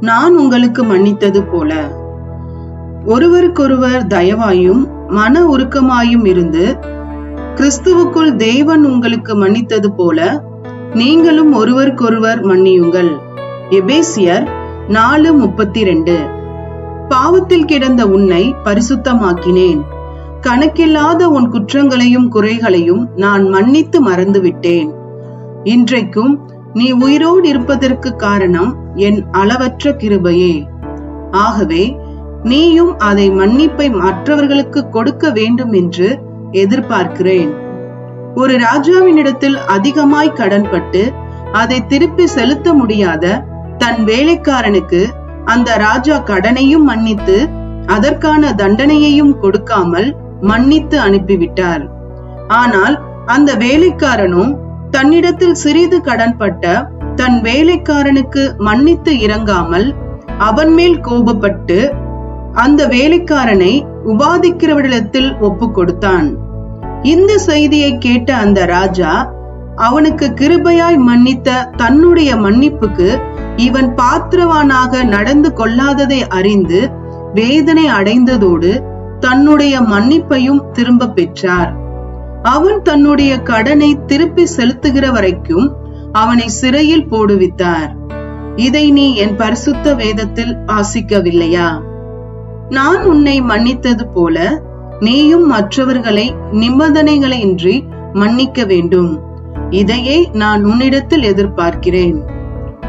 நான் உங்களுக்கு மன்னித்தது போல. ஒருவருக்கொருவர் தயவாயும் மன உருக்கமாயும் இருந்து கிறிஸ்துவுக்குள் தேவன் உங்களுக்கு மன்னித்தது போல நீங்களும் ஒருவருக்கொருவர் மன்னியுங்கள். எபேசியர் நாலு முப்பத்தி ரெண்டு பாவத்தில் கிடந்த உன்னை பரிசுத்தமாக்கினேன். கணக்கில்லாத உன் குற்றங்களையும் குறைகளையும் நான் மன்னித்து மறந்துவிட்டேன். இன்றைக்கும் நீ உயிரோடு இருப்பதற்கு காரணம் என் அளவற்ற கிருபையே. ஆகவே நீயும் அதை மன்னிப்பை மற்றவர்களுக்கு கொடுக்க வேண்டும் என்று எதிர்பார்க்கிறேன். ஒரு ராஜாவினிடத்தில் அதிகமாய் கடன்பட்டு அதை திருப்பி செலுத்த முடியாத தன் வேலைக்காரனுக்கு அந்த ராஜா கடனையும் மன்னித்து அதற்கான தண்டனையையும் கொடுக்காமல் மன்னித்து அனுப்பிவிட்டார். ஆனால் அந்த வேலைக்காரனும் தன்னிடத்தில் சிறிது கடன்பட்ட தன் வேலைக்காரனுக்கு மன்னித்து இறங்காமல் அவன் மேல் கோபப்பட்டு அந்த வேலைக்காரனை உபாதிக்கிறவரிடத்தில் ஒப்பு கொடுத்தான். இந்த செய்தியை கேட்ட அந்த ராஜா அவனுக்கு கிருபையாய் மன்னித்த தன்னுடைய மன்னிப்புக்கு இவன் பாத்திரவானாக நடந்து கொள்ளாததை அறிந்து வேதனை அடைந்ததோடு தன்னுடைய மன்னிப்பையும் திரும்ப பெற்றார். அவன் தன்னுடைய கடனை திருப்பி செலுத்துகிற வரைக்கும் அவனை சிறையில் போடுவித்தார். இதை நீ என் பரிசுத்த வேதத்தில் வாசிக்கவில்லையா நான் உன்னை மன்னித்தது போல நீயும் மற்றவர்களை நிபந்தனைகளின்றி மன்னிக்க வேண்டும். இதையே நான் உன்னிடத்தில் எதிர்பார்க்கிறேன்.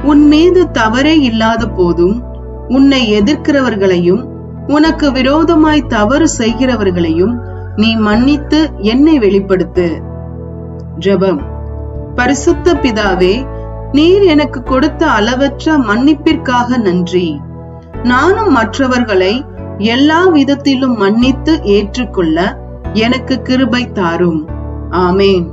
உன் மீது தவறே இல்லாத போதும் உன்னை எதிர்க்கிறவர்களையும் உனக்கு விரோதமாய் தவறு செய்கிறவர்களையும் நீ மன்னித்து என்னை வெளிப்படுத்து. ஜெபம். பரிசுத்த பிதாவே நீர் எனக்கு கொடுத்த அளவற்ற மன்னிப்பிற்காக நன்றி. நானும் மற்றவர்களை எல்லா விதத்திலும் மன்னித்து ஏற்றுக்கொள்ள எனக்கு கிருபை தாரும். ஆமேன்.